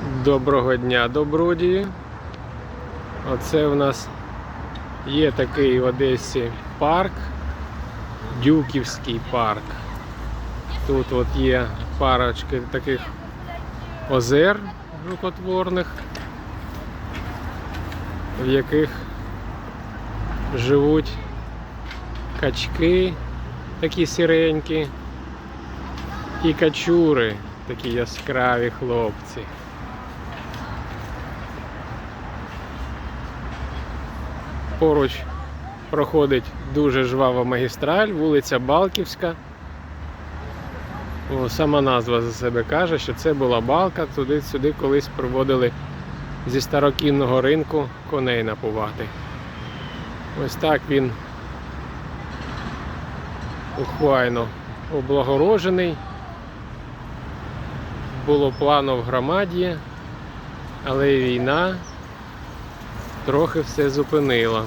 Доброго дня, добродії. Оце в нас є такий в Одесі парк, Дюківський парк. Тут от є парочки таких озер рукотворних, в яких живуть качки такі сіренькі і качури, такі яскраві хлопці. Поруч проходить дуже жвава магістраль, вулиця Балківська. О, сама назва за себе каже, що це була балка, туди-сюди колись проводили зі старокінного ринку коней напувати. Ось так він ухвайно облагорожений. Було плано в громаді, але війна трохи все зупинила.